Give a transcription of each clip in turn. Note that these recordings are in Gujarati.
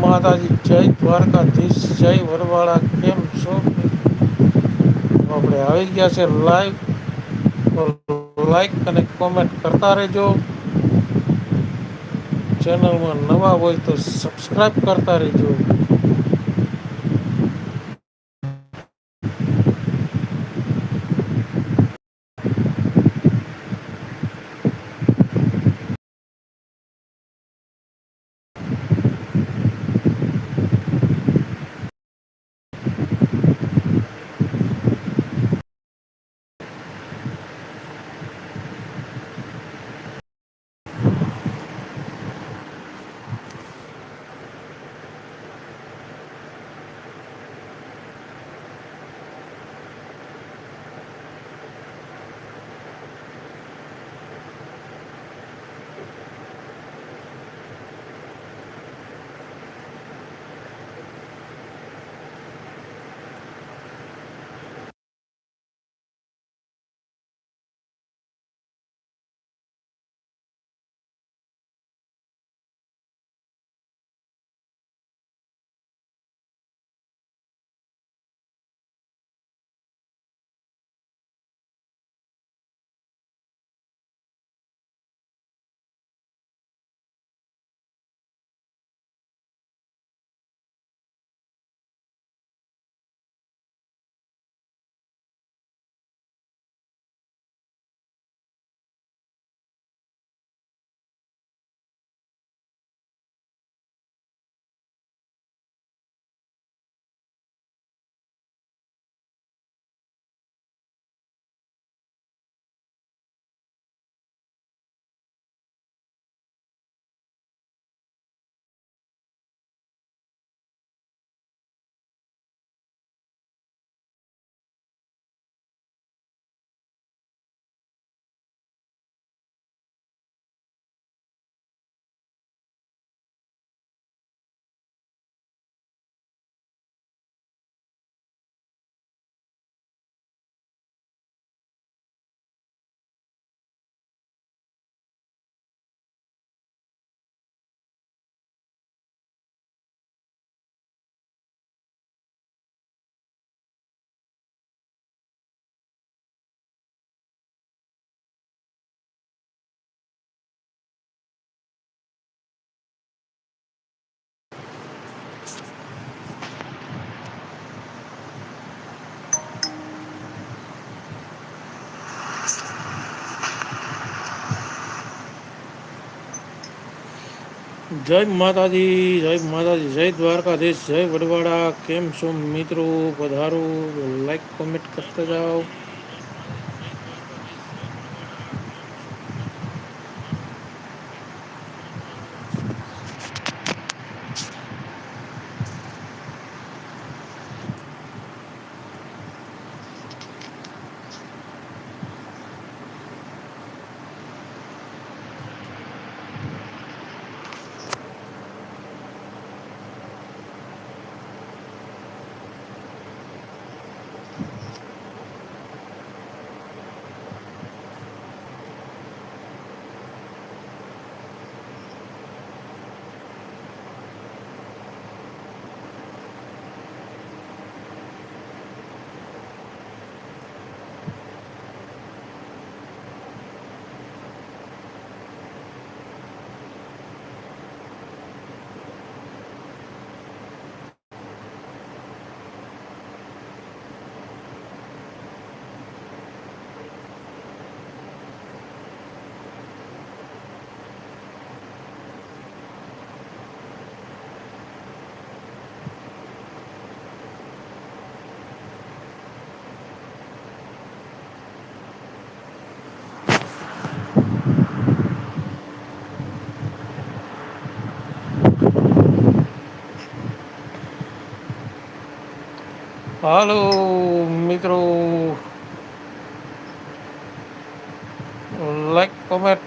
માતાજી, જય દ્વારકાધીશ, જય વરવાળા, કેમ છો? આપણે આવી ગયા છે લાઈવ લાઈક અને કોમેન્ટ કરતા રહેજો. ચેનલમાં નવા હોય તો સબસ્ક્રાઈબ કરતા રહીજો. જય માતાજી જય માતાજી, જય દ્વારકાધીશ, જય વડવાડા. કેમ છો મિત્રો? પધારો લાઈક કોમેન્ટ કરતા જાઓ. હાલો મિત્રો. લાઈક કોમેન્ટ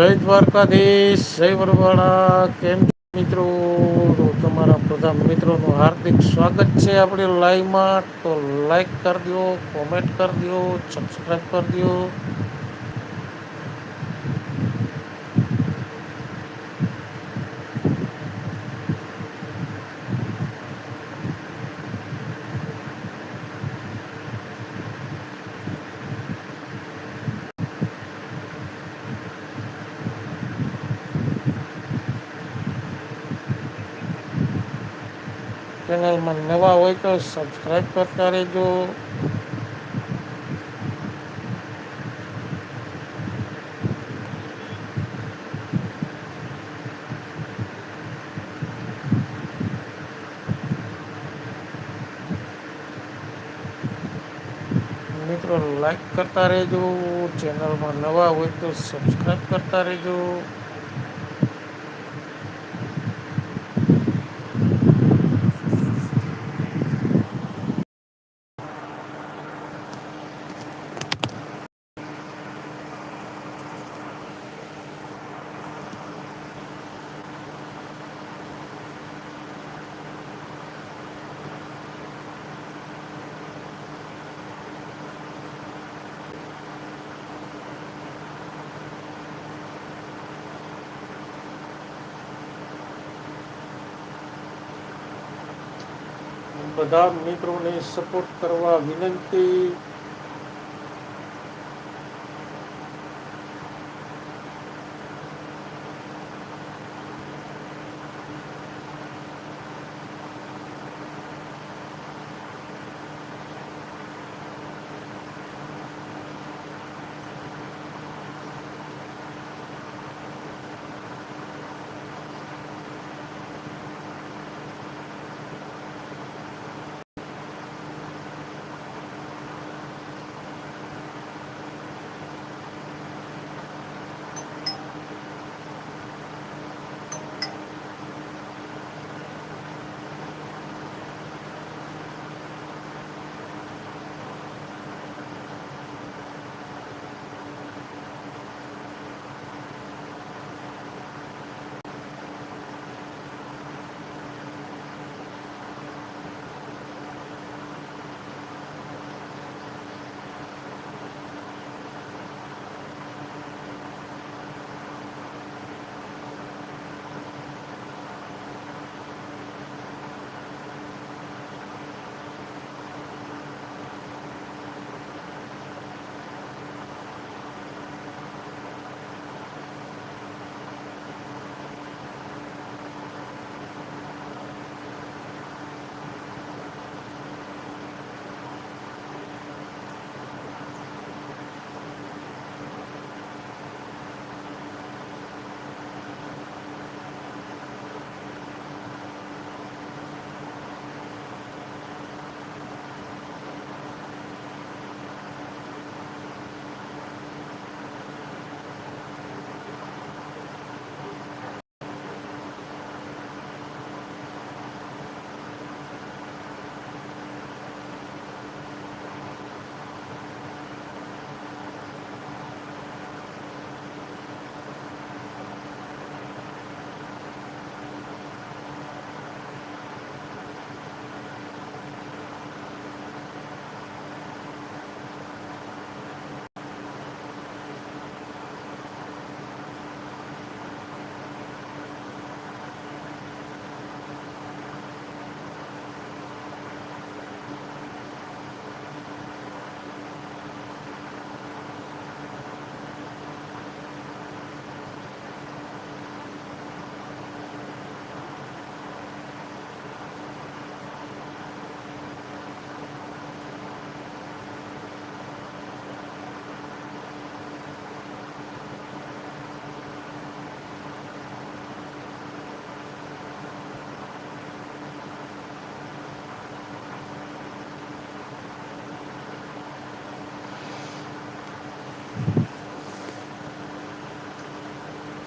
જય દ્વારકાધીશ, જય વરવાળા. કેમ મિત્રો? તમારા બધા મિત્રોનું હાર્દિક સ્વાગત છે આપણી લાઈવમાં તો લાઈક કરી દો કોમેન્ટ કરી દો સબસ્ક્રાઈબ કરી દો. ચેનલમાં નવા હોય તો સબસ્ક્રાઈબ કરતા રહેજો. મિત્રો લાઈક કરતા રહેજો. ચેનલમાં નવા હોય તો સબસ્ક્રાઈબ કરતા રહેજો. બધા મિત્રોને સપોર્ટ કરવા વિનંતી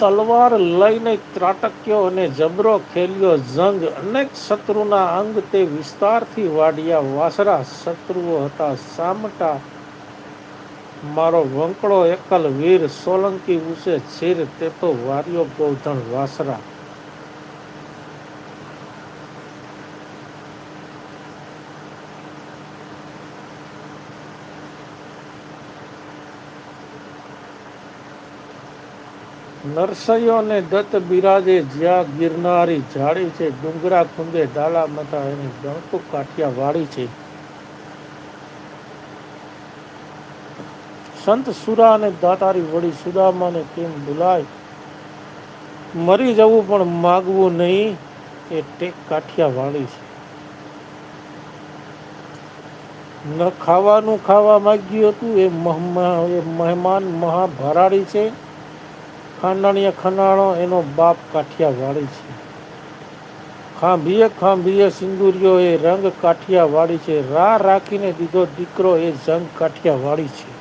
તલવાર લઈને ત્રાટક્યો અને જબરો ખેલ્યો. જંગ અનેક શત્રુના અંગ તે વિસ્તારથી વાડ્યા. વાસરા શત્રુઓ હતા. સામટા મારો વંકડો એકલ વીર સોલંકી ઉસે. છીર તે તો વાર્યો ગોધણ વાસરા. નરસૈયોને દત્ત બિરાજે જ્યાં ગિરનારી જાડી છે, ડુંગરા ખુંદે દાલા મથા એની ગણકુ કાઠિયા વાળી છે. સંત સુરા અને દાતારી વળી સુદામાને કેમ ભૂલાય? મરી જવું પણ માગવું નહીં એ ટેક કાઠિયા વાળી છે. ન ખાવાનું ખાવા માગ્યું હતું, એ મહેમાન મહાભરાડી છે. ખાંડાણીયા ખનાણો એનો બાપ કાઠિયાવાડી છે. ખાંભીએ ખાંભીએ સિંદુરિયો એ રંગ કાઠિયાવાડી છે. રા રાખીને દીધો દીકરો એ જંગ કાઠિયાવાડી છે.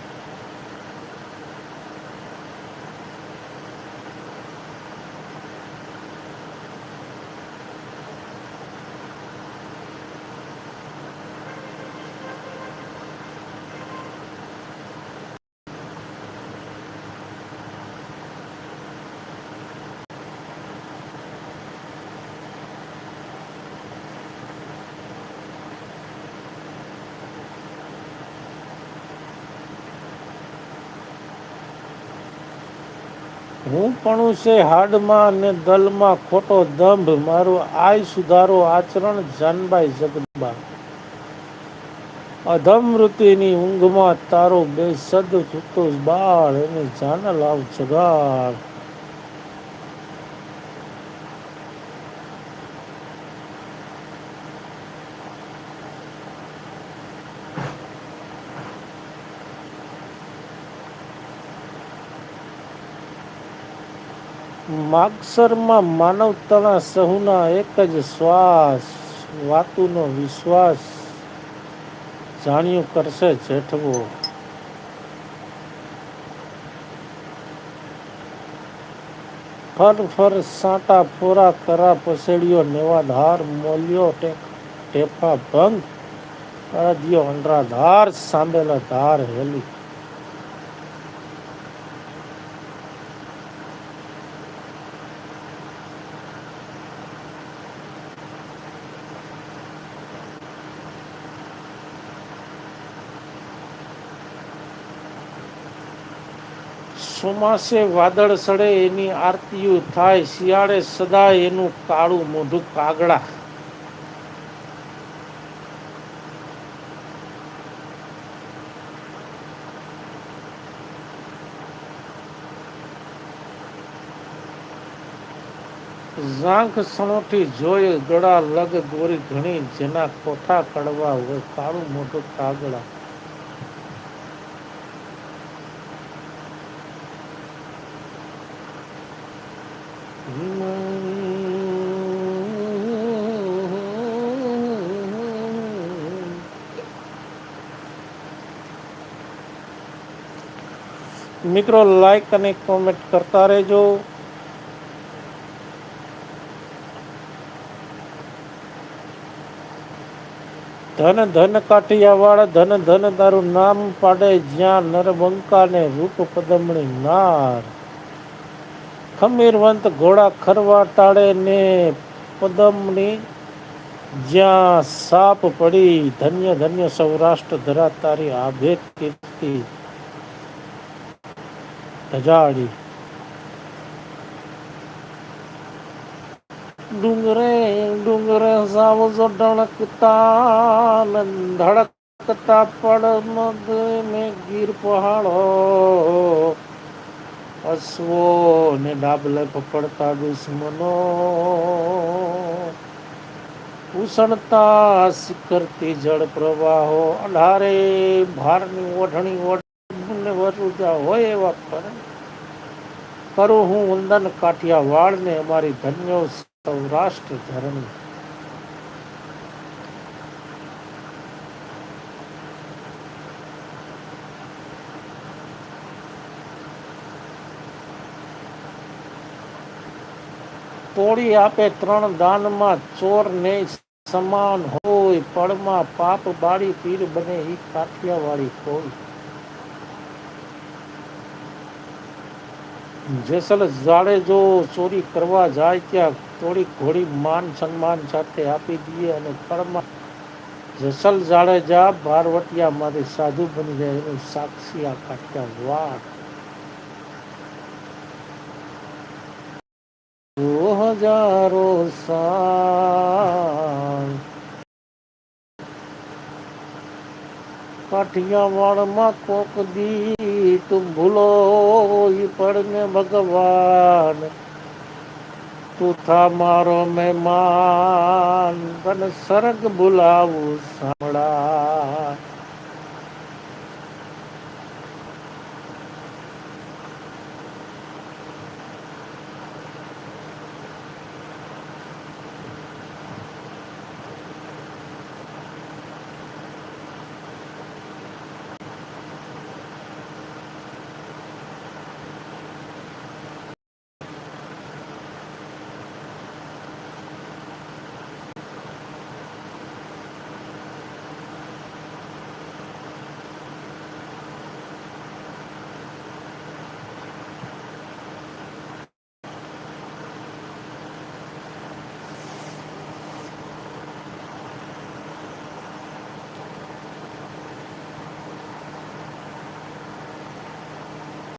હું પણ છે હાડમાં ને દલમાં ખોટો દંભ. મારો આય સુધારો આચરણ જાનબાઈ જગદંબા. વૃત્તિની ઊંઘમાં તારો બેસદ થતો બાળ. એને જાન લાવ જગાડ. માગસરમાં માનવતાના સહુના એક જ શ્વાસ, વાતુનો વિશ્વાસ જાણ્યું કરશે જેઠવો. ફર ફર સાંટા ફોરા કરા પસેડ્યો નેવાધાર મોલ્યો ટેફા ભંગ. અડદિયો અંડરાધાર સાંભેલા ધાર હેલી. ચોમાસે વાદળ સડે એની આરતીયું થાય, શિયાળે સદાય એનું કાળું મોઢું કાગડા ઝાંખ સણોઠી જોઈ ગળા લગ ગોરી ઘણી, જેના કોઠા કડવા હોય, કાળું મોઢું કાગડા મિત્રો લાઈક અને કોમેન્ટ કરતા રહેજો. ધન ધન કાઠિયાવાડ, ધન ધન તારું નામ પાડે જ્યાં નરબંકા ને રૂપ પદમણી નાર. ખમીરવંત ઘોડા ખરવા ટાળે ને પદમની જ્યાં સાપ પડી ધન્ય ધન્ય સૌરાષ્ટ્ર ધરા તારી આભે કીર્તિ. ધજાડી ડુંગરે ડુંગરે સાવજો ઢળકતા ધડકતા પડ મગ ને ગીર પહાડો અશ્વો ને ડાબલે પકડતા દુશ્મનો ઉસળતા શિખરથી જળ પ્રવાહો અઢારે ભારની ઓઢણી ઓઢને વરુજા હોય એવા પર કરું હું વંદન કાઠિયાવાડને અમારી ધન્ય સૌરાષ્ટ્ર ધરણી. તોડી આપે ત્રણ દાનમાં ચોર ને સમાન હોય. પળમાં પાપ બાળી પીર બને એ કાઠિયાવાડી કોઈ. જેસલ જાડે જો ચોરી કરવા જાય ત્યાં થોડીક ઘોડી માન સન્માન સાથે આપી દઈએ અને કળમાં જેસલ જાડેજા બારવટિયામાંથી સાધુ બની જાય એનું સાક્ષી આ કાઠિયા વાત હજારો સાલ કાઠિયાવાડમાં કોક દી તું ભૂલો પડને ભગવાન. તું થા મારો મહેમાન તને સરગ ભૂલાવું સાંભળા.